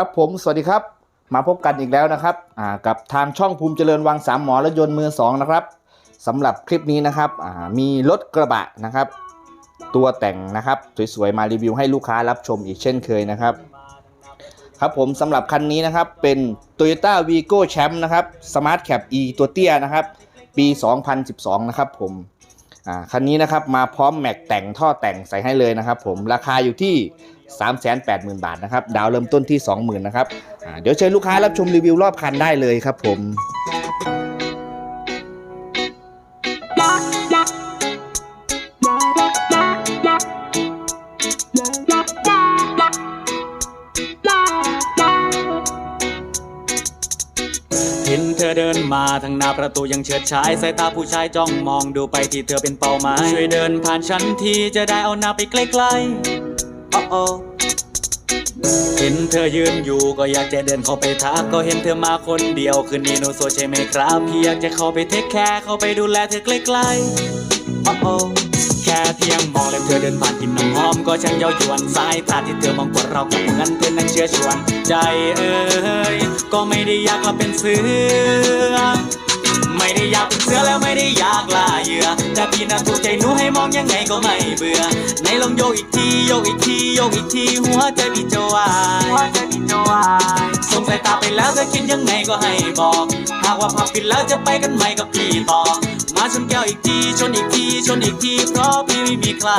ครับผมสวัสดีครับ มาพบกันอีกแล้วนะครับกับทางช่องภูมิเจริญวังสามหมอรถยนต์มือสองนะครับสำหรับคลิปนี้นะครับมีรถกระบะนะครับ ตัวแต่งนะครับสวยๆมารีวิวให้ลูกค้ารับชมอีกเช่นเคยนะครับ ครับผมสำหรับคันนี้นะครับเป็น Toyota Vigo Champ นะครับ Smart Cap E ตัวเตี้ยนะครับ ปี 2012 นะครับผมคันนี้นะครับมาพร้อมแม็กแต่งท่อแต่งใส่ให้เลยนะครับ ผมราคาอยู่ที่ 380,000 บาทนะครับ ดาวเริ่มต้นที่ 20,000นะครับอ่าเดี๋ยวเชิญลูกค้ารับชมรีวิวรอบคันได้เลยครับผมเห็นเธอเดินมาทางหน้าประตูยังเฉิดฉายสายตาผู้ชายจ้องมองดูไปที่เธอเป็นเป้าหมายช่วยเดินผ่านฉันทีจะได้เอาหน้าไปใกล้ๆ โอ้เห็นเธอยืนอยู่ก็อยากจะเดินเข้าไปทักก็เห็นเธอมาคนเดียวคืนนี้หนูโซใช่ไหมครับ พี่อยากจะเข้าไปเทคแคร์เข้าไปดูแลเธอใกล้ๆโอ้โอแค่เพียงมองแล้วเธอเดินผ่านกินน้ำหอมก็ช่างเย้ายวนสายตาที่เธอมองกว่าเรากับเหมือนเธอนั้นเชื่อชวน ใจเอ้ยก็ไม่ได้อยากลับเป็นเสือไม่ได้อยากเป็นเสือแล้วไม่ได้อยากล่าเหยื่อแต่พี่น่ะถูกใจ องยังไงก็ไม่เบื่อ ในลองโยกอีกทีโยกอีกทีโยกอีกทีหัวใจพี่จะวายหัวใจพี่จะวายสงสายตาไปแล้วจะคิดยังไงก็ให้บอก หากว่าพับปิดแล้วจะไปกันใหม่กับพี่ต่อ มาชนแก้วอีกทีชนอีกทีชนอีกทีเพราะพี่ไม่มีใคร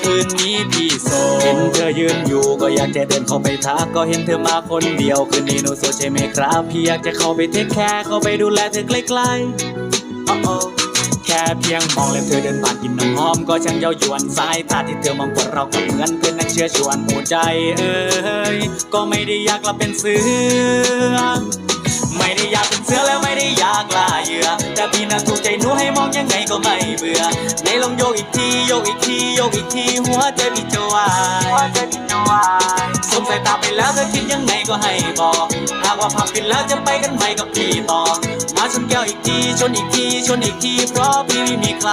คืนนี้พี่โสดเห็นเธอยืนอยู่ก็อยากจะเดินเข้าไปทักก็เห็นเธอมาคนเดียวคืนนี้หนูโสดใช่ไหมครับ พี่อยากจะเข้าไปเทคแคร์เข้าไปดูแลเธอใกล้ๆโอ้โอ้แค่เพียงมองแล้วเธอเดินผ่านกินน้ำหอมก็ช่างเย้ายวนสายตาที่เธอมองกว่าเรากับเหมือนเพื่อนนักเชื่อชวนหัวใจเอ้ยก็ไม่ได้อยากลับเป็นเสือไม่ได้อยากเป็นเสือแล้วไม่ได้อยากลาเหยื่อแต่พี่น่ะถูกใจหนูให้มองยังไงก็ไม่เบื่อในลองโยกอีกทีโยกอีกทีโยกอีกทีหัวใจพี่จะวายหัวใจพี่จะวายายตาไปแล้วเธอคิดยังไงก็ให้บอกหากว่าพับปิดแล้วจะไปกันใหม่กับพี่ต่อมาชนแก้วอีกทีชนอีกทีชนอีกทีเพราะพี่ไม่มีใคร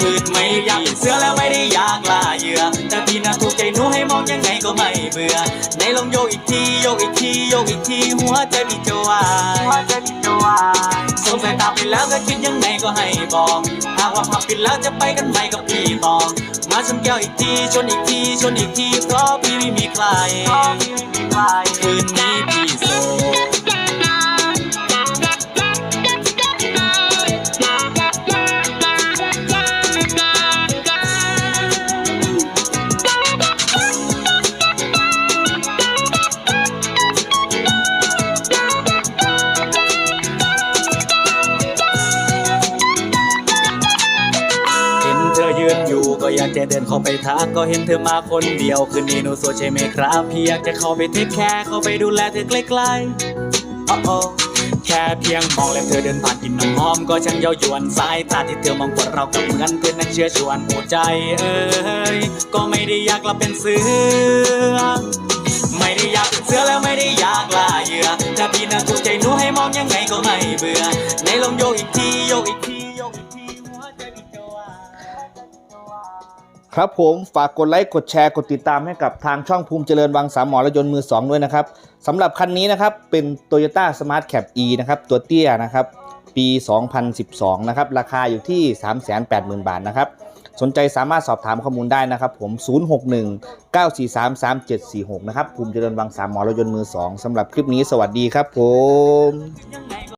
คืนไม่ได้อยากเป็นเสือแล้วไม่ได้อยากล่าเหยื่อ แต่พี่น่ะถูกใจหนูให้มองยังไงก็ไม่เบื่อ ในลองโยกอีกทีโยกอีกทีโยกอีกทีหัวใจพี่จะวายสงสายตาไปแล้วก็คิดยังไงก็ให้บอกหากว่าพับปิดแล้วจะไปกันใหม่กับพี่ต่อมาชนแก้วอีกทีชนอีกทีชนอีกทีเพราะพี่ไม่มีใครคืน ยืนอยู่ก็อยากจะเดินเข้าไปทักก็เห็นเธอมาคนเดียวคืนนี้หนูโซใช่ไหมครับพี่อยากจะเข้าไปเทคแคร์เข้าไปดูแลเธอใกล้ๆโอ้โอแค่เพียงมองแล้วเธอเดินผ่านกินน้ำหอมก็ช่างเย้ายวนสายตาที่เธอมองกว่าเรากับเหมือนเพื่อนนักเชื่อชวนหัวใจเอ้ยก็ไม่ได้อยากลับเป็นเสือไม่ได้อยากเป็นเสือแล้วไม่ได้อยากลาเหยื่อแต่พี่น่ะถูกใจหนูให้มองยังไงก็ไม่เบื่อ ครับผมฝากกดไลค์กดแชร์กดติดตามให้กับทางช่องภูมิเจริญวังสามหมอรถยนต์มือ 2 ด้วยนะครับสำหรับคันนี้นะครับเป็น Toyota Smart Cap E นะครับตัวเตี้ยนะครับปี 2012 นะครับ ราคาอยู่ที่ 380,000 บาทนะครับ สนใจสามารถสอบถามข้อมูลได้นะครับ ผม 061 943 3746 นะครับ ภูมิเจริญวังสามหมอรถยนต์มือ 2สำหรับคลิปนี้สวัสดีครับผม